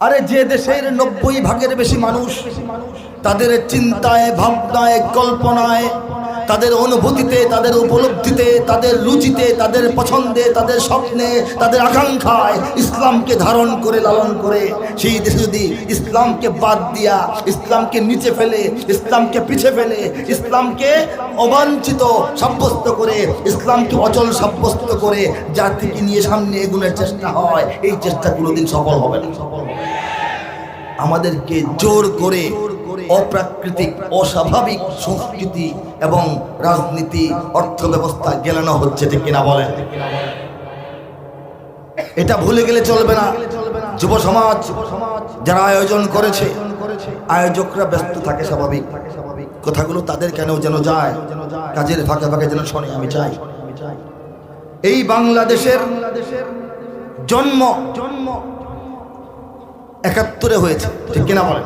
আরে যে দেশের নব্বই ভাগের বেশি মানুষ তাদের চিন্তায় ভাবনায় কল্পনায় তাদের অনুভূতিতে, তাদের উপলব্ধিতে, তাদের রুচিতে, তাদের পছন্দে, তাদের স্বপ্নে, তাদের আকাঙ্ক্ষায় ইসলামকে ধারণ করে, লালন করে। সেই দেশে যদি ইসলামকে বাদ দিয়া, ইসলামকে নিচে ফেলে, ইসলামকে পিছে ফেলে, ইসলামকে অবাঞ্ছিত সাব্যস্ত করে, ইসলামকে অচল সাব্যস্ত করে, জাতিকে নিয়ে সামনে এগুলোর চেষ্টা হয়, এই চেষ্টা কোনোদিন সফল হবে না। সফল হবে আমাদেরকে জোর করে অপ্রাকৃতিক, অস্বাভাবিক সংস্কৃতি এবং রাজনীতি অর্থ ব্যবস্থা গেলানো হচ্ছে, ঠিক কিনা বলেন? এটা ভুলে গেলে চলবে না। যুব সমাজ যারা আয়োজন করেছে, আয়োজকরা ব্যস্ত থাকে স্বাভাবিক। কথাগুলো তাদের কেন যেন যায়? কাজের ফাঁকে ফাঁকে যেন শোনে, আমি চাই। এই বাংলাদেশের জন্ম জন্ম একাত্তরে হয়েছে, ঠিক কিনা বলেন?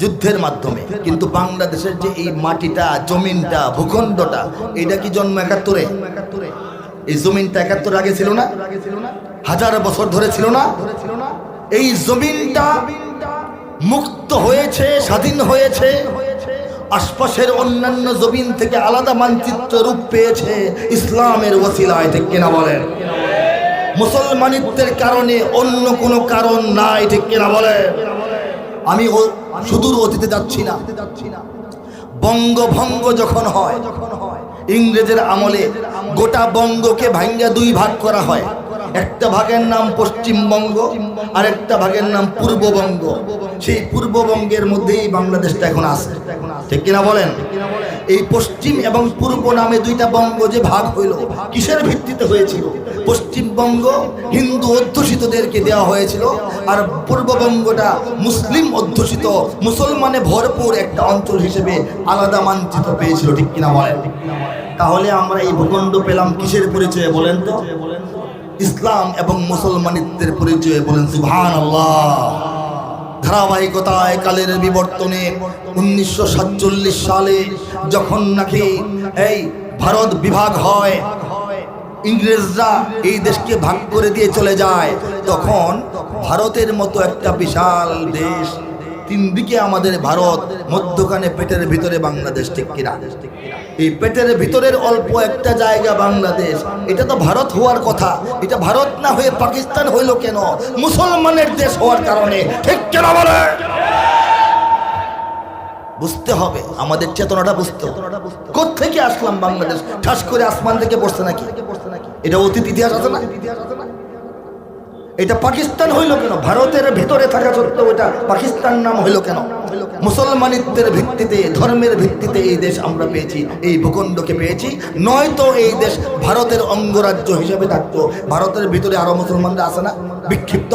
যুদ্ধের মাধ্যমে। কিন্তু বাংলাদেশের যে এই মাটিটা, জমিনটা, ভূখণ্ডটা, এটা কি জন্ম একাত্তরে? এই জমিনটা একাত্তর আগে ছিল না? হাজার বছর ধরে ছিল না? এই জমিনটা মুক্ত হয়েছে, স্বাধীন হয়েছে, আশপাশের অন্যান্য জমিন থেকে আলাদা মানচিত্র রূপ পেয়েছে ইসলামের ওসিলায়, ঠিক কিনা বলেন? মুসলমানিত্বের কারণে অন্য কোনো কারণ নাই, ঠিক কিনা বলে আমি সুদূর অতীতে যাচ্ছি না। বঙ্গভঙ্গ যখন হয়, ইংরেজের আমলে গোটা বঙ্গকে ভাঙ্গা দুই ভাগ করা হয়। একটা ভাগের নাম পশ্চিমবঙ্গ আর একটা ভাগের নাম পূর্ববঙ্গ। সেই পূর্ববঙ্গের মধ্যেই বাংলাদেশটা এখন আছে। ঠিক কিনা বলেন? এই পশ্চিম এবং পূর্ব নামে দুইটা বঙ্গ যে ভাগ হইল, কিসের ভিত্তিতে হয়েছিল? পশ্চিমবঙ্গ হিন্দু অধ্যুষিতদেরকে দেওয়া হয়েছিল, আর পূর্ববঙ্গটা মুসলিম অধ্যুষিত, মুসলমানে ভরপুর একটা অঞ্চল হিসেবে আলাদা মানচিত পেয়েছিল, ঠিক কিনা বলেন? তাহলে আমরা এই ভূখণ্ড পেলাম কিসের পরিচয়ে বলেন তো? ইসলাম এবং মুসলমানিত্বের পরিচয়ে বলেন সুবহান আল্লাহ ধারাবাহিকতায় কালের বিবর্তনে উনিশশো সাতচল্লিশ সালে যখন নাকি এই ভারত বিভাগ হয়, ইংরেজরা এই দেশকে ভাগ করে দিয়ে চলে যায়, তখন ভারতের মতো একটা বিশাল দেশ তিন দিকে আমাদের ভারত, মধ্যখানে পেটের ভিতরে বাংলাদেশ, ঠিক কিনা? এই পেটের ভিতরের অল্প একটা জায়গা বাংলাদেশ, এটা তো ভারত হওয়ার কথা। এটা ভারত না হয়ে পাকিস্তান হইল কেন? মুসলমানের দেশ হওয়ার কারণে, ঠিক কেন বলে? বুঝতে হবে, আমাদের চেতনাটা বুঝতে হবে। কোথেকে আসলাম বাংলাদেশ? ঠাস করে আসমান থেকে পড়ছে নাকি? এটা অতীত ইতিহাস আছে না ইতিহাস আছে না? এটা পাকিস্তান হইল কেন? ভারতের ভিতরে থাকা সত্ত্বেও এটা পাকিস্তান নাম হইল কেন? মুসলমানিত্বের ভিত্তিতে, ধর্মের ভিত্তিতে এই দেশ আমরা পেয়েছি, এই ভূখণ্ডকে পেয়েছি। নয়তো এই দেশ ভারতের অঙ্গরাজ্য হিসেবে থাকতো। ভারতের ভিতরে আরও মুসলমানরা আছে না? বিক্ষিপ্ত।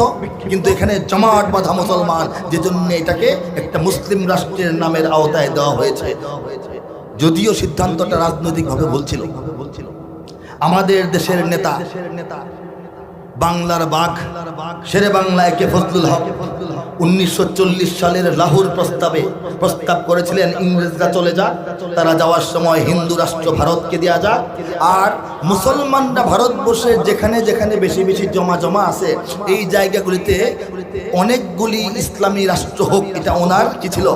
কিন্তু এখানে জমাট বাঁধা মুসলমান যে জন্য এটাকে একটা মুসলিম রাষ্ট্রের নামের আওতায় দেওয়া হয়েছে। যদিও সিদ্ধান্তটা রাজনৈতিকভাবে বলছিল আমাদের দেশের নেতা বাংলার বাঘ, শেরে বাংলা একে ফজলুল হক। উনিশশো চল্লিশ সালের লাহোর প্রস্তাবে প্রস্তাব করেছিলেন, ইংরেজরা চলে যাক তারা যাওয়ার সময় হিন্দু রাষ্ট্র ভারতকে দেওয়া যাক। আর মুসলমানরা ভারতবর্ষের যেখানে যেখানে বেশি বেশি জমা জমা আছে, এই জায়গাগুলিতে অনেকগুলি ইসলামী রাষ্ট্র হোক, এটা ওনার কি ছিল?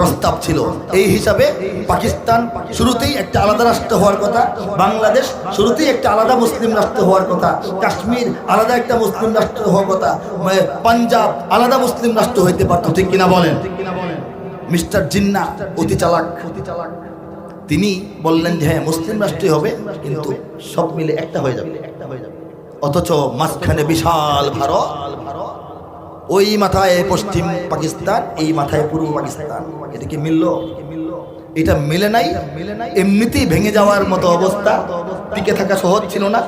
প্রস্তাব ছিল। এই হিসাবে পাকিস্তান শুরুতেই একটা আলাদা রাষ্ট্র হওয়ার কথা, বাংলাদেশ শুরুতেই একটা আলাদা মুসলিম রাষ্ট্র হওয়ার কথা, কাশ্মীর আলাদা একটা মুসলিম রাষ্ট্র হওয়ার কথা মানে পাঞ্জাব আলাদা মুসলিম রাষ্ট্র হইতে পারত, ঠিক কিনা বলেন? মিস্টার জিন্না অতি চালাক। তিনি বললেন যে হ্যাঁ মুসলিম রাষ্ট্রই হবে, কিন্তু সব মিলে একটা হয়ে যাবে। একটা হয়ে যাবে অথচ মাঝখানে বিশাল ভারত। ওই মাথায় পশ্চিম পাকিস্তান, এই মাথায় পূর্ব পাকিস্তান। এটা কি মিলল, এটা মিলে নাই, এমনিতেই ভেঙে যাওয়ার মতো অবস্থা। টিকে থাকা সহজ ছিল না।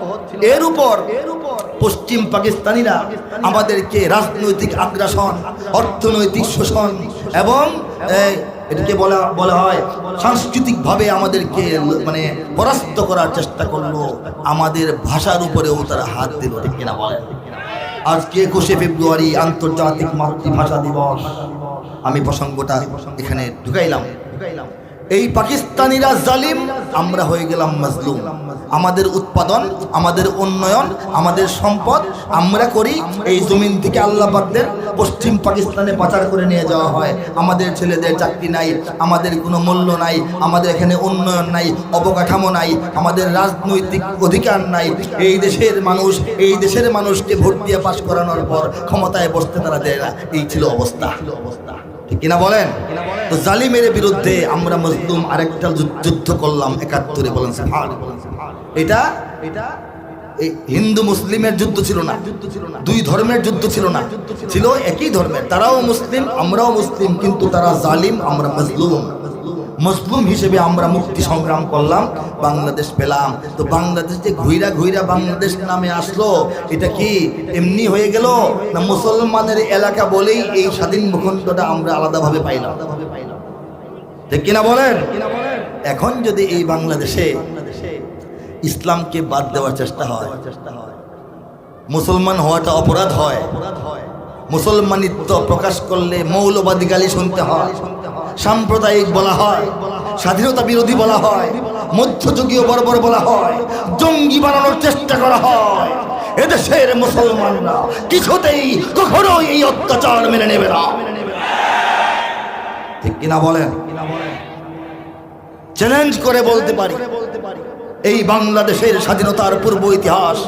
এর উপর পশ্চিম পাকিস্তানিরা আমাদেরকে রাজনৈতিক আগ্রাসন, অর্থনৈতিক শোষণ এবং এটাকে বলা বলা হয়, সাংস্কৃতিকভাবে আমাদেরকে মানে পরাস্ত করার চেষ্টা করল। আমাদের ভাষার উপরেও তারা হাত দিল, ঠিক কিনা বলেন? আজকে একুশে ফেব্রুয়ারি আন্তর্জাতিক মাতৃভাষা দিবস। আমি প্রসঙ্গটা এখানে ঢুকাইলাম। এই পাকিস্তানিরা জালিম, আমরা হয়ে গেলাম মাজলুম। আমাদের উৎপাদন, আমাদের উন্নয়ন, আমাদের সম্পদ আমরা করি। এই জমিন থেকে আল্লাহ পাকদের পশ্চিম পাকিস্তানে পাচার করে নিয়ে যাওয়া হয়। আমাদের ছেলেদের চাকরি নাই, আমাদের কোনো মূল্য নাই, আমাদের এখানে উন্নয়ন নাই, অবকাঠামো নাই, আমাদের রাজনৈতিক অধিকার নাই। এই দেশের মানুষ, এই দেশের মানুষকে ভোট দিয়ে পাশ করানোর পর ক্ষমতায় বসতে তারা দেয় না। এই ছিল অবস্থা। ঠিক কিনা বলেন? তো জালিমের বিরুদ্ধে আমরা মজলুম আরেকটা যুদ্ধ করলাম একাত্তরে, বলেন এটা এটা হিন্দু মুসলিমের যুদ্ধ ছিল না। দুই ধর্মের যুদ্ধ ছিল না। ছিল একই ধর্মের। তারাও মুসলিম, আমরাও মুসলিম, কিন্তু তারা জালিম, আমরা মজলুম। মজলুম হিসেবে আমরা মুক্তি সংগ্রাম করলাম, বাংলাদেশ পেলাম। তো বাংলাদেশ যে ঘুইরা ঘুইরা বাংলাদেশ নামে আসলো, এটা কি এমনি হয়ে গেল? না মুসলমানের এলাকা বলেই এই স্বাধীন ভূখণ্ডটা আমরা আলাদাভাবে পাইলাম? ঠিক কিনা বলেন? এখন যদি এই বাংলাদেশে ইসলামকে বাদ দেওয়ার চেষ্টা হয়, মুসলমান হওয়াটা অপরাধ হয় অপরাধ হয়। মুসলমানিত্ব প্রকাশ করলে মৌলবাদী গালি শুনতে হয়। সাম্প্রদায়িক বলা হয়, স্বাধীনতা বিরোধী বলা হয়, মধ্যযুগীয় বর্বর বলা হয়, জঙ্গি বানানোর চেষ্টা করা হয়। এদেশের মুসলমানরা কিছুতেই কখনো এই অত্যাচার মেনে নেবে না। ঠিক কিনা বলেন? চ্যালেঞ্জ করে বলতে পারি, এই বাংলাদেশের স্বাধীনতার পূর্ব ইতিহাস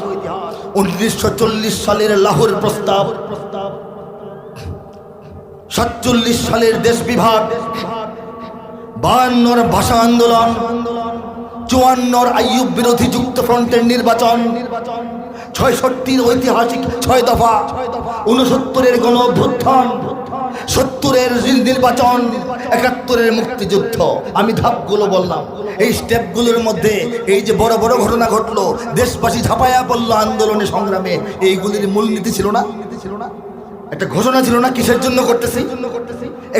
উনিশশো চল্লিশ সালের লাহোর প্রস্তাব সাতচল্লিশ সালের দেশ বিভাগ, বায়ান্নর ভাষা আন্দোলন, চুয়ান্নর আইয়ুব বিরোধী যুক্ত ফ্রন্টের নির্বাচন, ছয়ষট্টির ঐতিহাসিক ছয় দফা উনসত্তরের গণ অভ্যুত্থান সত্তরের নির্বাচন, একাত্তরের মুক্তিযুদ্ধ। আমি ধাপগুলো বললাম। এই স্টেপগুলোর মধ্যে এই যে বড় বড় ঘটনা ঘটলো, দেশবাসী ঝাঁপায়া পড়ল আন্দোলনে সংগ্রামে, এইগুলির মূলনীতি ছিল না? একটা ঘোষণা ছিল না কিসের জন্য করতেছি?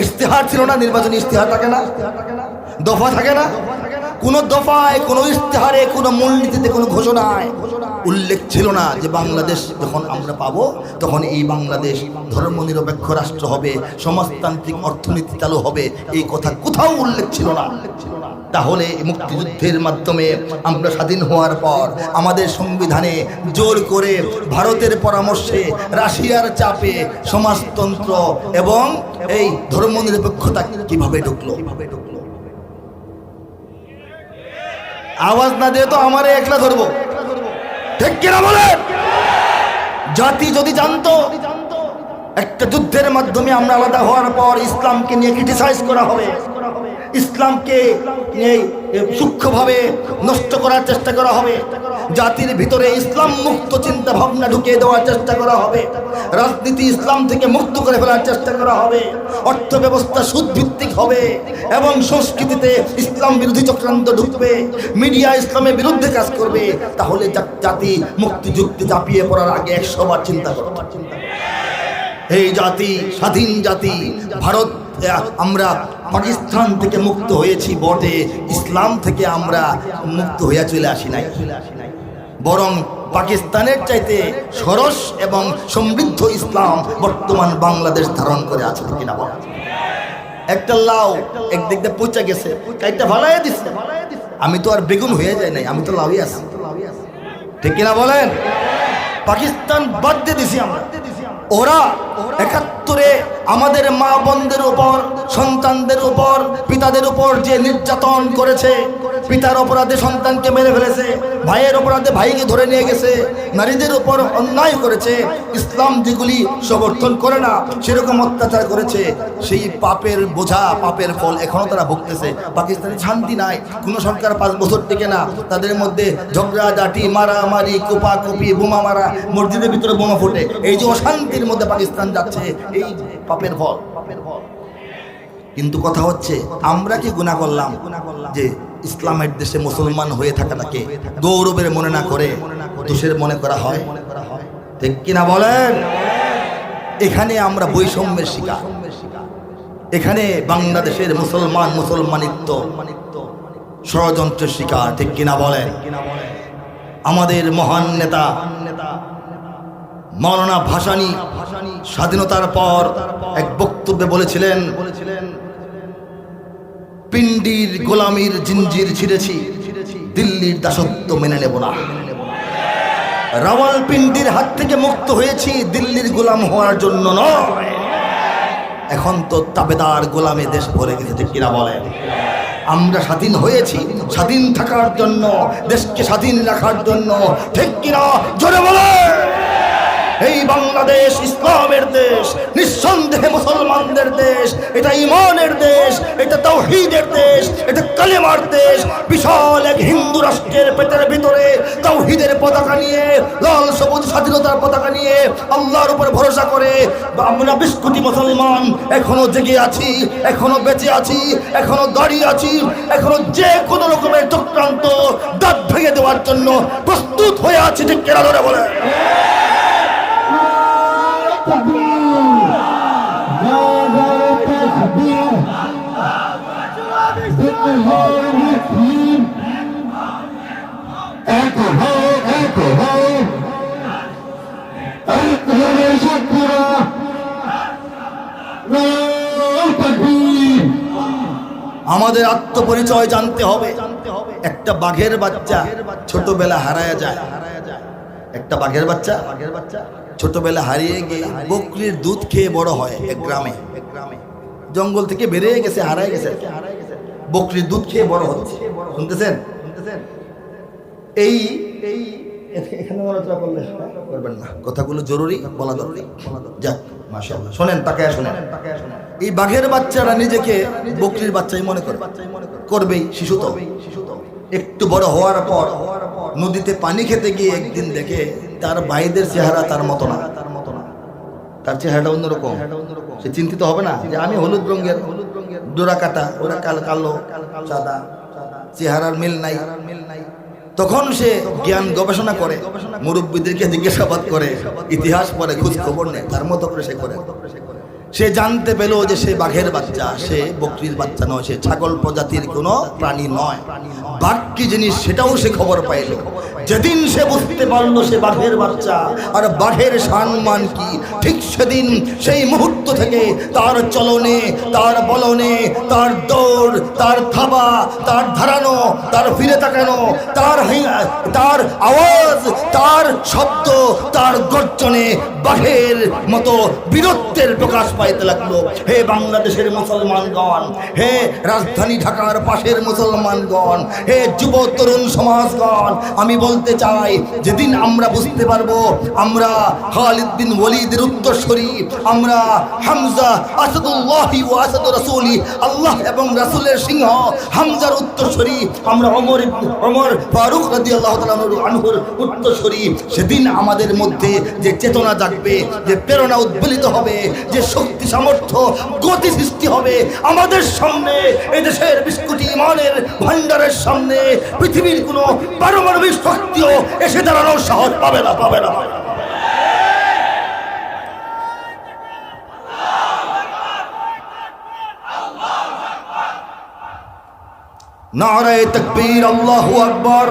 ইশতেহার ছিল না, নির্বাচনী ইস্তেহার থাকে না, দফা থাকে না। কোন দফায়, কোন ইস্তেহারে কোন মূলনীতিতে কোন ঘোষণায় উল্লেখ ছিল না যে বাংলাদেশ যখন আমরা পাবো, তখন এই বাংলাদেশ ধর্মনিরপেক্ষ রাষ্ট্র হবে, সমাজতান্ত্রিক অর্থনীতি চালু হবে, এই কথা কোথাও উল্লেখ ছিল না। তাহলে মুক্তিযুদ্ধের মাধ্যমে আমরা স্বাধীন হওয়ার পর আমাদের সংবিধানে জোর করে ভারতের পরামর্শে রাশিয়ার চাপে সমাজতন্ত্র এবং এই ধর্মনিরপেক্ষতা কীভাবে ঢুকলো কীভাবে ঢুকলো? আওয়াজ না দিয়ে তো আমারে একলা ধরবো। ঠিক কিনা বলে জাতি যদি জানতো একটা যুদ্ধের মাধ্যমে আমরা আলাদা হওয়ার পর ইসলামকে নিয়ে ক্রিটিসাইজ করা হবে। ইসলামকে সূক্ষ্মভাবে নষ্ট করার চেষ্টা করা হবে। জাতির ভিতরে ইসলাম মুক্ত চিন্তা ভাবনা ঢুকিয়ে দেওয়ার চেষ্টা করা হবে। রাজনীতি ইসলাম থেকে মুক্ত করে ফেলার চেষ্টা করা হবে। অর্থ ব্যবস্থা সুদভিত্তিক হবে এবং সংস্কৃতিতে ইসলাম বিরোধী চক্রান্ত ঢুকবে। মিডিয়া ইসলামের বিরুদ্ধে কাজ করবে। তাহলে জাতি মুক্তিযুক্তি চাপিয়ে পড়ার আগে একশো বার চিন্তা করবে এই জাতি, স্বাধীন জাতি, ভারত আমরা পাকিস্তান থেকে মুক্ত হয়েছি বটে, ইসলাম থেকে আমরা মুক্ত হইয়া চলে আসি নাই। বরং পাকিস্তানের চাইতে সরস এবং সমৃদ্ধ ইসলাম বর্তমান বাংলাদেশ ধারণ করে আছে কিনা বল। একটা লাউ একদিক দিয়ে পচে গেছে কাইটা ভালাই দিচ্ছে আমি তো আর বেগুন হয়ে যাই নাই, আমি তো লাউই আছি। ঠিক কিনা বলেন? পাকিস্তান বাদ দিয়ে দিছি আমরা। ওরা একাত্তরে আমাদের মা বোনদের উপর সন্তানদের উপর পিতাদের উপর যে নির্যাতন করেছে পিতার অপরাধে সন্তানকে মেরে ফেলেছে, ভাইয়ের অপরাধে ভাইকে ধরে নিয়ে গেছে, নারীদের উপর অন্যায় করেছে, ইসলাম যেগুলি সমর্থন করে না, সেরকম অত্যাচার করেছে, সেই পাপের বোঝা, পাপের ফল এখনও তারা ভুগতেছে। পাকিস্তানে শান্তি নাই, কোনো সরকার পাঁচ বছর থেকে না, তাদের মধ্যে ঝগড়া জাটি মারামারি, কোপাকুপি, বোমা মারা, মসজিদের ভিতরে বোমা ফোটে, এই যে অশান্তির মধ্যে পাকিস্তান যাচ্ছে, এই পাপের ফল পাপের ফল। কিন্তু কথা হচ্ছে, আমরা কি গুণা করলাম? যে ইসলামের দেশে মুসলমান হয়ে থাকাটাকে গৌরবের মনে না করে দোষের মনে করা হয়? ঠিক কিনা বলেন? এখানে আমরা বৈষম্যের শিকার। এখানে বাংলাদেশের মুসলমান মুসলমানিত্ব ষড়যন্ত্রের শিকার, ঠিক কিনা বলেন? আমাদের মহান নেতা মৌলানা ভাসানী স্বাধীনতার পর এক বক্তব্যে বলেছিলেন পিণ্ডির গোলামির জিঞ্জির ছিঁড়েছি। দিল্লির দাসত্ব মেনে নেব না। রাওয়ালপিন্ডির হাত থেকে মুক্ত হয়েছি দিল্লির গোলাম হওয়ার জন্য নয়। এখন তো তাবেদার গোলামে দেশ ভরে গেছে কিনা বলেন? আমরা স্বাধীন হয়েছি, স্বাধীন থাকার জন্য, দেশকে স্বাধীন রাখার জন্য, ঠিক কিনা? জোরে বলে এই বাংলাদেশ ইসলামের দেশ, নিঃসন্দেহে মুসলমানদের দেশ, এটা ইমানের দেশ, এটা তাওহীদের দেশ, এটা কালেমার দেশ। বিশাল এক হিন্দু রাষ্ট্রের পেটের ভিতরে তাওহীদের পতাকা নিয়ে, লাল, সবুজ স্বাধীনতার পতাকা নিয়ে আল্লাহর উপর ভরসা করে, আমরা বিশ কোটি মুসলমান এখনও জেগে আছি, এখনও বেঁচে আছি, এখনও দাঁড়িয়ে আছি, এখনও যে কোনো রকমের চক্রান্ত দাঁত ভেঙে দেওয়ার জন্য প্রস্তুত হয়ে আছি, ঠিক কেনা ধরে বলে আমাদের আত্মপরিচয় জানতে হবে। একটা বাঘের বাচ্চা ছোটবেলা হারায় যায়। একটা বাঘের বাচ্চা? বাঘের বাচ্চা ছোটবেলা হারিয়ে গিয়ে বকরির দুধ খেয়ে বড় হয় এক গ্রামে। জঙ্গল থেকে বেরিয়ে গেছে হারায় গেছে। বকরির দুধ খেয়ে বড় হচ্ছে। শুনতেছেন? এই এই এখানে নড়াচড়া করলে করবেন না। কথাগুলো জরুরি বলা জরুরি যাক মাশাআল্লাহ। শোনেন তাকায় শোনেন। এই বাঘের বাচ্চারা নিজেকে বকরির বাচ্চাই মনে করে। করবেই শিশু তো একটু বড় হওয়ার পর নদীতে পানি খেতে গিয়ে একদিন দেখে তার ভাইদের চেহারা তার মতো না। তার মতো না তার চেহারাটা অন্যরকম। সে চিন্তিত হবে না যে আমি হলুদ রঙের ডোরা কাটা ওরা কাল কালো, সাদা, চেহারার মিল নাই। তখন সে জ্ঞান গবেষণা করে, মুরব্বীদেরকে জিজ্ঞাসাবাদ করে, ইতিহাস পরে খোঁজ খবর নেয়, তার মতো করে সে করে। সে জানতে পেল যে সে বাঘের বাচ্চা, সে বকরির বাচ্চা নয়, সে ছাগল প্রজাতির কোনো প্রাণী নয়। বাঘ কি জিনিস সেটাও সে খবর পাইল। যেদিন সে বুঝতে পারল সে বাঘের বাচ্চা, আর বাঘের সম্মান কি? ঠিক সেদিন, সেই মুহূর্ত থেকে তার চলনে, তার বলনে, তার দৌড়, তার থাবা, তার ধারানো, তার ফিরে তাকানো, তার তার আওয়াজ, তার শব্দ, তার গর্জনে বাঘের মতো বীরত্বের প্রকাশ পাইতে লাগল। হে বাংলাদেশের মুসলমানগণ, হে রাজধানী ঢাকার পাশের মুসলমানগণ, হে যুব তরুণ সমাজগণ, আমি বলতে চাই, যেদিন আমরা বুঝতে পারব, আমরা খালিদ বিন ওয়ালিদের উত্তরসূরি আমরা হামজা আসাদুল্লাহি ও আসাদুর রাসূলি, আল্লাহ এবং রাসূলের সিংহ হামজার উত্তরসূরি আমরা ইবনে- ওমর ফারুক রাদিয়াল্লাহু তাআলা আনহুর উত্তরসূরি সেদিন আমাদের মধ্যে যে চেতনা জাগবে, যে প্রেরণা উদ্বেলিত হবে, যে শক্তি সামর্থ্য গতি সৃষ্টি হবে, আমাদের সামনে এই দেশের বিস্কুটি ইমানের ভান্ডারের সামনে, পৃথিবীর কোনো পারমাণবিক শক্তিও এসে দাঁড়ানোর সাহস পাবে না পাবে না। নারায় তকবীর আকবার।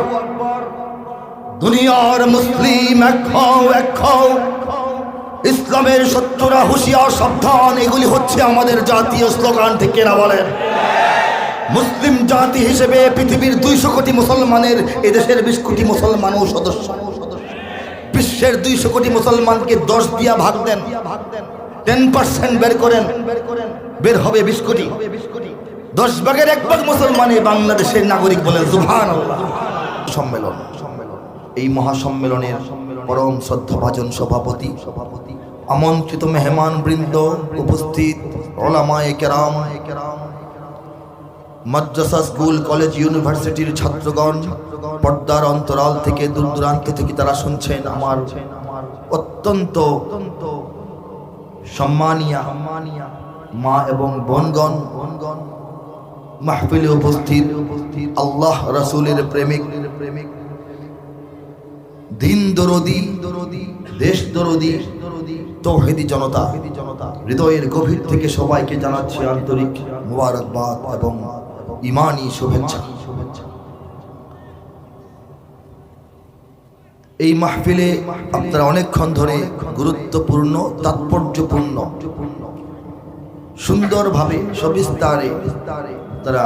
দুনিয়ার মুসলিম এক হও এক হও। ইসলামের শত্রুরা হুঁশিয়ার, সাবধান, এগুলি হচ্ছে আমাদের জাতীয় স্লোগান থেকে না বলেন? মুসলিম জাতি হিসেবে পৃথিবীর দুইশো কোটি মুসলমানের এদেশের বিশ কোটি মুসলমানও সদস্য। বিশ্বের দুইশো কোটি মুসলমানকে দশ দিয়া ভাগ দেন। টেন পার্সেন্ট বের করেন। বের হবে বিশ কোটি। দশ ভাগের এক ভাগ মুসলমানে বাংলাদেশের নাগরিক বলেন সুভান সম্মেলন। এই মহাসম্মেলনের পরম শ্রদ্ধাভাজন সভাপতি সভাপতি আমন্ত্রিত মেহমান বৃন্দ উপস্থিত, ওলামায়ে কেরাম। মাদ্রাসা, স্কুল, কলেজ, ইউনিভার্সিটির ছাত্রগণ, পর্দার অন্তরাল থেকে দূর দূরান্ত থেকে তারা শুনছেন আমার অত্যন্ত সম্মানিয়া মা এবং বনগণ। বনগণ মাহফিলে উপস্থিত আল্লাহ রাসূলের প্রেমিক প্রেমিক, দিন দরদি, দেশ দরদি, তৌহিদি জনতা, হৃদয়ের গভীর থেকে সবাইকে জানাচ্ছি আন্তরিক মুবারকবাদ এবং ইমানি শুভেচ্ছা। এই মাহফিলে আপনারা অনেকক্ষণ ধরে গুরুত্বপূর্ণ, তাৎপর্যপূর্ণ, সুন্দরভাবে, সবিস্তারে তারা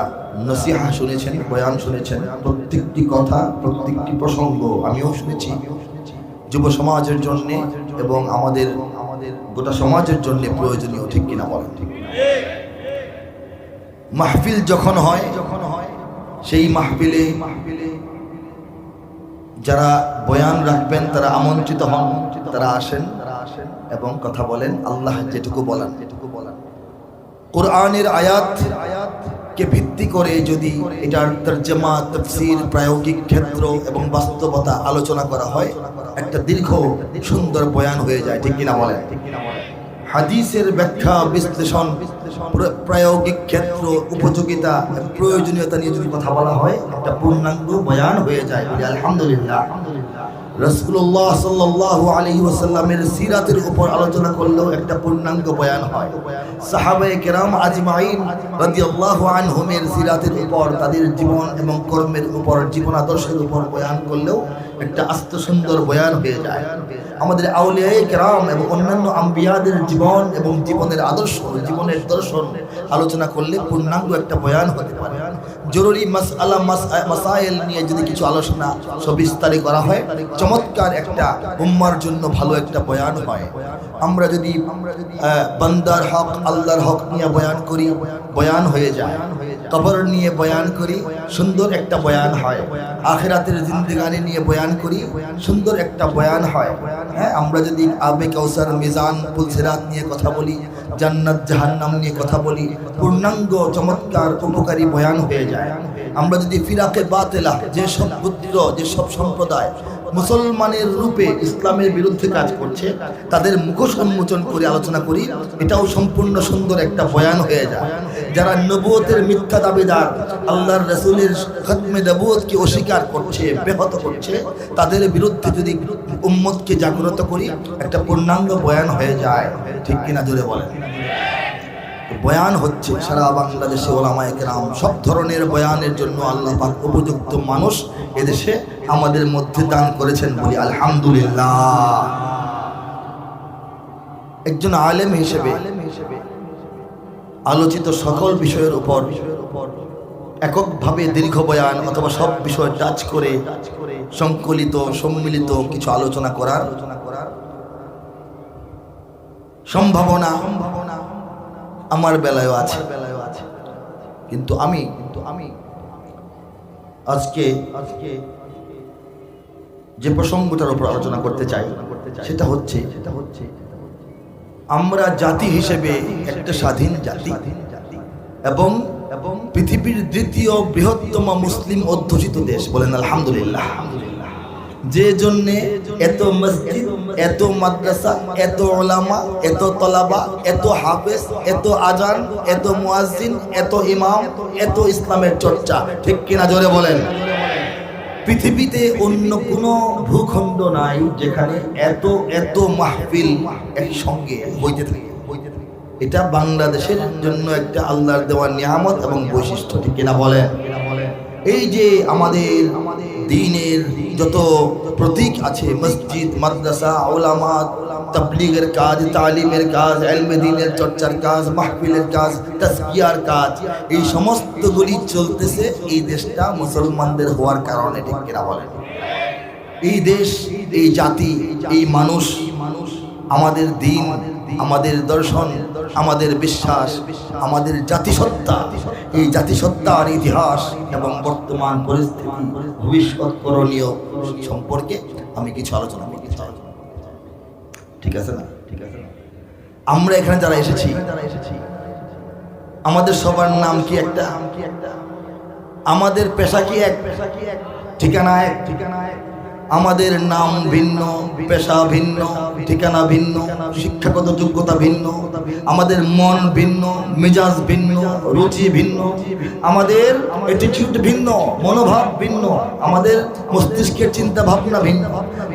নসিহা শুনেছেন, বয়ান শুনেছেন। প্রত্যেকটি কথা, প্রত্যেকটি প্রসঙ্গ আমিও শুনেছি। যুব সমাজের জন্যে এবং আমাদের আমাদের গোটা সমাজের জন্যে প্রয়োজনীয়, ঠিক কিনা বলেন? মাহফিল যখন হয় যখন হয় সেই মাহফিলে মাহফিলে যারা বয়ান রাখবেন, তারা আমন্ত্রিত হন, তারা আসেন তারা আসেন এবং কথা বলেন, আল্লাহ যেটুকু বলেন যেটুকু বলেন কোরআনের আয়াত আয়াতকে ভিত্তি করে যদি এটার তর্জমা, তফসির, প্রায়োগিক ক্ষেত্র এবং বাস্তবতা আলোচনা করা হয়, একটা দীর্ঘ, সুন্দর বয়ান হয়ে যায়, ঠিক কিনা বলেন? হাদিসের ব্যাখ্যা, বিশ্লেষণ প্রায়োগিক ক্ষেত্র, উপযোগিতা প্রয়োজনীয়তা নিয়ে যদি কথা বলা হয়, একটা পূর্ণাঙ্গ বয়ান হয়ে যায়। আলহামদুলিল্লাহ। সাল্লাহ সিরাতের উপর আলোচনা করলেও একটা পূর্ণাঙ্গ বয়ান হয়। সাহাবায়ে কেরাম আজমাইন রাদিয়াল্লাহু আনহুমের সিরাতের উপর, তাদের জীবন এবং কর্মের উপর জীবন আদর্শের উপর বয়ান করলেও একটা আস্ত সুন্দর বয়ান হয়ে যায়। আমাদের আউলিয়ায়ে কেরাম এবং অন্যান্য আম্বিয়াদের জীবন এবং জীবনের আদর্শ, জীবনের দর্শন আলোচনা করলে পূর্ণাঙ্গ একটা বয়ান হতে পারে। জরুরি মাস- মাসাইল নিয়ে যদি কিছু আলোচনা সবিস্তারে করা হয়, চমৎকার একটা উম্মার জন্য ভালো একটা বয়ান হয়। আমরা যদি বান্দার হক, আল্লাহর হক নিয়ে বয়ান করি, বয়ান হয়ে যায়। কবর নিয়ে বয়ান করি, সুন্দর একটা বয়ান হয়। আখেরাতের জিন্দিগানি নিয়ে বয়ান করি, সুন্দর একটা বয়ান হয়। হ্যাঁ আমরা যদি আবে কৌসার মিজান, পুলসিরাত নিয়ে কথা বলি, জান্নাত, জাহান্নাম নিয়ে কথা বলি, পূর্ণাঙ্গ, চমৎকার, উপকারী বয়ান হয়ে যায়। আমরা যদি ফিরাকে বাতেলা যেসব পুত্র যেসব সম্প্রদায় মুসলমানের রূপে ইসলামের বিরুদ্ধে কাজ করছে, তাদের মুখোশ উন্মোচন করে আলোচনা করি, এটাও সম্পূর্ণ সুন্দর একটা বয়ান হয়ে যায়। যারা নবুয়তের মিথ্যা দাবিদার, আল্লাহর রসুলের খতমে নবুয়তকে অস্বীকার করছে, ব্যাহত করছে, তাদের বিরুদ্ধে যদি উম্মতকে জাগ্রত করি, একটা পূর্ণাঙ্গ বয়ান হয়ে যায়। ঠিক কিনা জোরে বলেন? বয়ান হচ্ছে সারা বাংলাদেশে ওলামায় কেরাম, সব ধরনের বয়ানের জন্য আল্লাহ পাক উপযুক্ত মানুষ এদেশে আমাদের মধ্যে দান করেছেন বলি, আলহামদুলিল্লাহ। একজন আলেম হিসেবে আলোচিত সকল বিষয়ের উপর এককভাবে দীর্ঘ বয়ান অথবা সব বিষয় টাচ করে সংকলিত, সম্মিলিত কিছু আলোচনা করার সম্ভাবনা আমার বেলায়ও আছে। কিন্তু আমি কিন্তু আমি আজকে আজকে যে প্রসঙ্গটার উপর আলোচনা করতে চাই, সেটা হচ্ছে সেটা হচ্ছে আমরা জাতি হিসেবে একটা স্বাধীন জাতি এবং এবং পৃথিবীর দ্বিতীয় বৃহত্তম মুসলিম অধ্যুষিত দেশ বলেন আলহামদুলিল্লাহ। যে জন্যে এত মসজিদ, এত মাদ্রাসা, এত ওলামা, এত তলাবা, এত হাফেজ, এত আজান, এত মুয়াজ্জিন, এত ইমাম, এত ইসলামের চর্চা। ঠিক কিনা জোরে বলেন? পৃথিবীতে অন্য কোনো ভূখণ্ড নাই যেখানে এত এত মাহফিল একসঙ্গে হইতে থাকে। এটা বাংলাদেশের জন্য একটা আল্লাহর দেওয়া নিয়ামত এবং বৈশিষ্ট্য, ঠিক কিনা বলেন? এই যে আমাদের আমাদের দিনের যত প্রতীক আছে, মসজিদ, মাদ্রাসা ওলামাত তবলিগের কাজ, তালিমের কাজ, এলমে দিনের চর্চার কাজ, মাহফিলের কাজ তসকিয়ার কাজ, এই সমস্তগুলি চলতেছে এই দেশটা মুসলমানদের হওয়ার কারণে, ঠিক কিনা বলেন? এই দেশ, এই জাতি, এই মানুষ মানুষ আমাদের দিন, আমাদের দর্শন, আমাদের বিশ্বাস, আমাদের জাতিসত্তা, এই জাতিসত্তার ইতিহাস এবং বর্তমান পরিস্থিতি ভবিষ্যৎ করণীয় সম্পর্কে আমি কিছু আলোচনা করতে চাই। ঠিক আছে না? ঠিক আছে আমরা এখানে যারা এসেছি, আমাদের সবার নাম কি একটা? আমাদের পেশা কি এক পেশা কি এক ঠিকানা এক? ঠিকানা এক? আমাদের নাম ভিন্ন, পেশা ভিন্ন, ঠিকানা ভিন্ন, শিক্ষাগত যোগ্যতা ভিন্ন, আমাদের মন ভিন্ন, মেজাজ ভিন্ন, রুচি ভিন্ন, আমাদের অ্যাটিটিউড ভিন্ন, মনোভাব ভিন্ন, আমাদের মস্তিষ্কের চিন্তা ভাবনা ভিন্ন,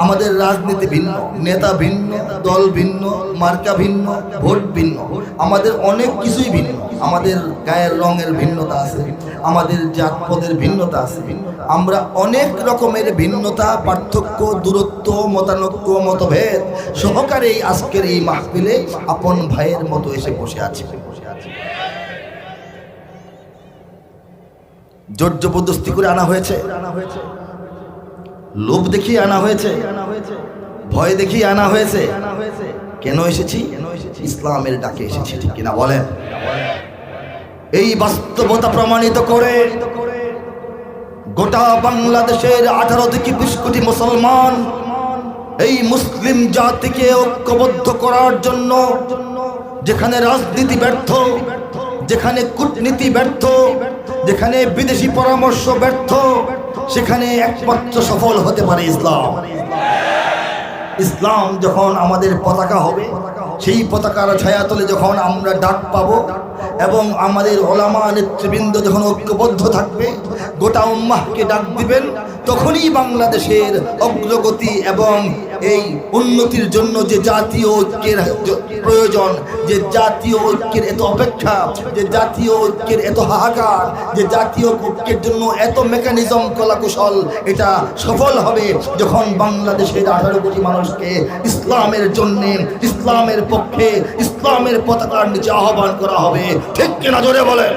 আমাদের রাজনীতি ভিন্ন, নেতা ভিন্ন, দল ভিন্ন, মার্কা ভিন্ন, ভোট ভিন্ন, আমাদের অনেক কিছুই ভিন্ন, আমাদের গায়ের রঙের ভিন্নতা আছে, আমাদের জাত পদের ভিন্নতা আছে আমরা অনেক রকমের ভিন্নতা, পার্থক্য, দূরত্ব, মতানৈক্য, মতভেদ সহকারে আজকের এই মাহফিলে আপন ভাইয়ের মতো এসে বসে আছে। জোর জবরদস্তি করে আনা হয়েছে। লোভ দেখিয়ে আনা হয়েছে। ভয় দেখিয়ে আনা হয়েছে। কেন এসেছি? ইসলামের ডাকে এসেছি, ঠিক কিনা বলেন? এই বাস্তবতা প্রমাণিত করে গোটা বাংলাদেশের আঠারো থেকে বিশ কোটি মুসলমান এই মুসলিম জাতিকে ঐক্যবদ্ধ করার জন্য যেখানে রাজনীতি ব্যর্থ, যেখানে কূটনীতি ব্যর্থ, যেখানে বিদেশি পরামর্শ ব্যর্থ, সেখানে একমাত্র সফল হতে পারে ইসলাম। ইসলাম যখন আমাদের পতাকা হবে, সেই পতাকার ছায়াতলে যখন আমরা ডাক পাব এবং আমাদের ওলামা নেতৃবৃন্দ যখন ঐক্যবদ্ধ থাকবে, গোটা উম্মাহকে ডাক দিবেন, তখনই বাংলাদেশের অগ্রগতি এবং এই উন্নতির জন্য যে জাতীয় ঐক্যের প্রয়োজন, যে জাতীয় ঐক্যের এত অপেক্ষা, যে জাতীয় ঐক্যের এত হাহাকার, যে জাতীয় ঐক্যের জন্য এত মেকানিজম কলাকুশল, এটা সফল হবে যখন বাংলাদেশের আঠারো কোটি মানুষকে ইসলামের জন্যে, ইসলামের পক্ষে, ইসলামের পতাকার নিচে আহ্বান করা হবে। ঠিক কিনা জোরে বলেন?